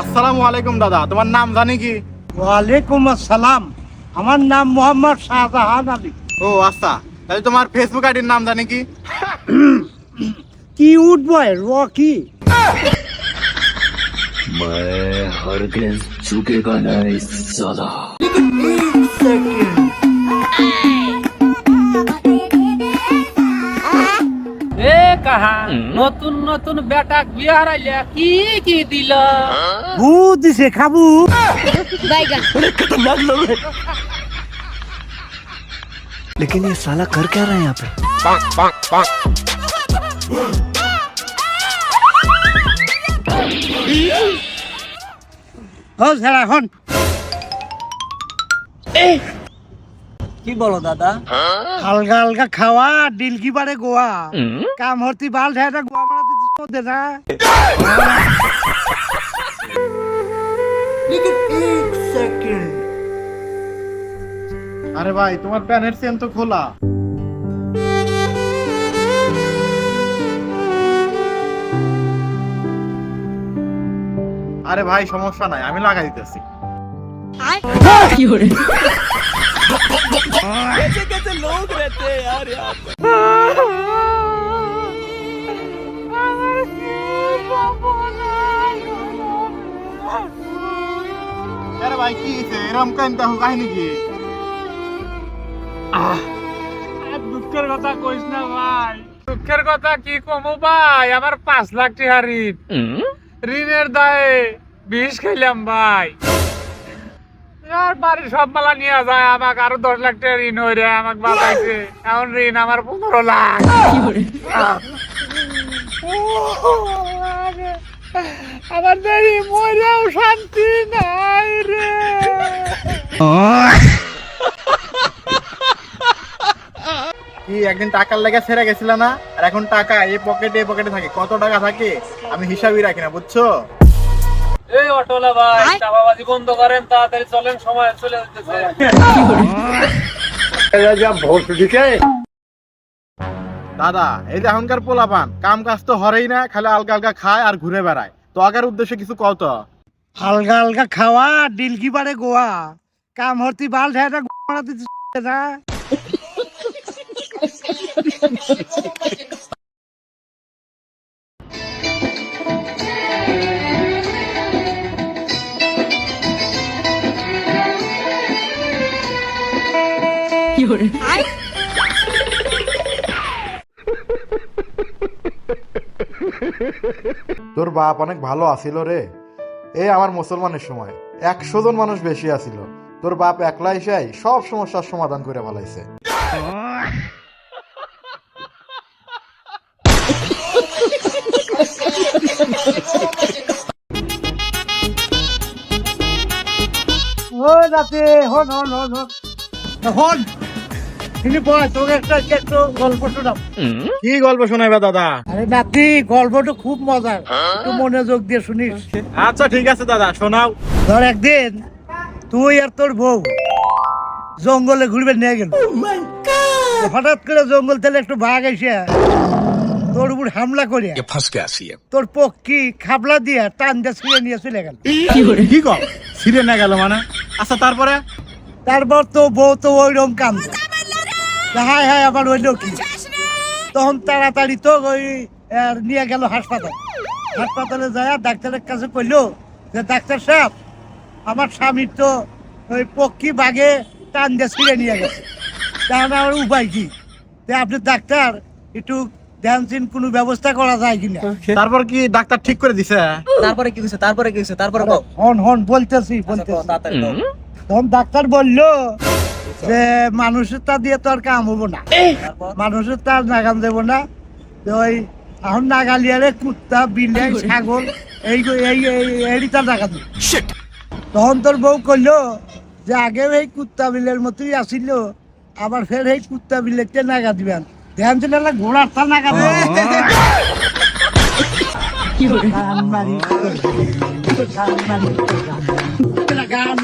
আসসালামু আলাইকুম দাদা তোমার নাম জানি কি ওয়ালাইকুম আসসালাম আমার নাম মোহাম্মদ শাহজাহান আলী ও আচ্ছা তাহলে তোমার ফেসবুক আইডির নাম জানি কি কি উঠবো র কি मैं हर दिन झुकेगा नहीं साला এ কাহা নতুন নতুন বেটা বিয়া হারাইলে কি কি দিল ভূ দিছে খাবু बैगन लेकिन ये साला कर क्या रहा है यहाँ पे ও স্যার এখন কি বলো দাদা? হালকা হালকা খাওয়া ডিলকি পারে গোয়া। কাম হরতি বাল ঢেটা গোয়া মারা মধ্যে না আরে ভাই তোমার প্যানের চেন তো খোলা। আরে ভাই সমস্যা নাই আমি লাগাই দিতেছি। আরে ভাই কি হইছে এরকম কাহিনী কাহিনী কি দুঃখের কথা কইস না ভাই দুঃখের কথা কি কমু ভাই আমার পাঁচ লাখ টাকা ঋণ ঋণের দায়ে বিষ খাইলাম ভাই আর বাড়ির সব মালা নিয়ে যায় আমাকে আরও দশ লাখ টাকা ঋণ হয়ে রে আমাকে বাঁচাইছে। এখন ঋণ আমার পনেরো লাখ। আমার দেরি মরেও শান্তি নাই রে। কি একদিন টাকার লেগে ছেড়ে গেছিল না? আর এখন টাকা এই পকেটে এই পকেটে থাকে। কত টাকা থাকে? আমি হিসাবই রাখি না বুঝছ? এই অটোলা ভাই চাপাবাজি বন্ধ করেন তাড়াতাড়ি চলেন সময় চলে যেতেছে দাদা এই যে এখনকার পোলাপান কাম কাজ তো হরেই না খালি আলগা আলগা খায় আর ঘুরে বেড়ায়। তো আগের উদ্দেশ্যে কিছু কত হালকা হালকা খাওয়া ডিলকি পারে গোয়া? কাম হরতি বাল ঢেটা গোয়া দিছিস মধ্যে না তোর বাপ অনেক ভালো আছিল রে। এই আমার মুসলমানের সময়। একশো জন মানুষ বেশি আছিল। তোর বাপ একলা এসেই সব সমস্যার সমাধান করে ফেলাইছে। ও হন হন হন। হন। তোকে একটা গল্প শোনাব। কি গল্প শোনাবে দাদা? আরে নাতি গল্পটা খুব মজার। হ্যাঁ? একটু মনোযোগ দিয়ে শুনিস। আচ্ছা ঠিক আছে দাদা শোনাও। ধর একদিন তুই আর তোর বউ জঙ্গলে ঘুরবে নিয়ে গেল। oh হঠাৎ করে জঙ্গল থেকে একটু বাঘ এসে তোর উপর হামলা করে ফাঁসকে আসি তোর পক্ষী খাবলা দিয়ে টান দিয়ে ছিঁড়ে নিয়ে চলে গেল। কি কর? ছিঁড়ে না গেল মানে? আচ্ছা তারপরে? তারপর তো বউ তো ওইরকম কাম হায় হায় আবার ওই কি? তখন তাড়াতাড়ি তো ওই নিয়ে গেল হাসপাতাল। হাসপাতালে যায় ডাক্তারের কাছে কইলো যে ডাক্তার সাহেব আমার স্বামীর তো ওই পক্ষী বাঘে টান দিয়ে ছিঁড়ে নিয়ে গেছে। তাহলে আমার উপায় কি? যে আপনি ডাক্তার একটু ধ্যান কোনো ব্যবস্থা করা যায় কিনা? তারপর কি ডাক্তার ঠিক করে দিছে? তারপরে কি হয়েছে তারপরে কি হয়েছে তারপরে হন হন বলতেছি আচ্ছা, বলতেছি। তখন ডাক্তার বলল যে মানুষের তা দিয়ে তো আর কাম হব না। মানুষের তার নাগাল দেবো না। তো ওই এখন নাগালিয়ারে কুত্তা বিলাই ছাগল এই এই এরই তার নাগা দিবে। তখন তোর বউ কইলো যে আগেও এই কুত্তা বিলের মতোই আসিল আবার ফের এই কুত্তা বিলেতে নাগা দিবেন। ধ্যান ছিল না ঘোড়ার তার নাগা গান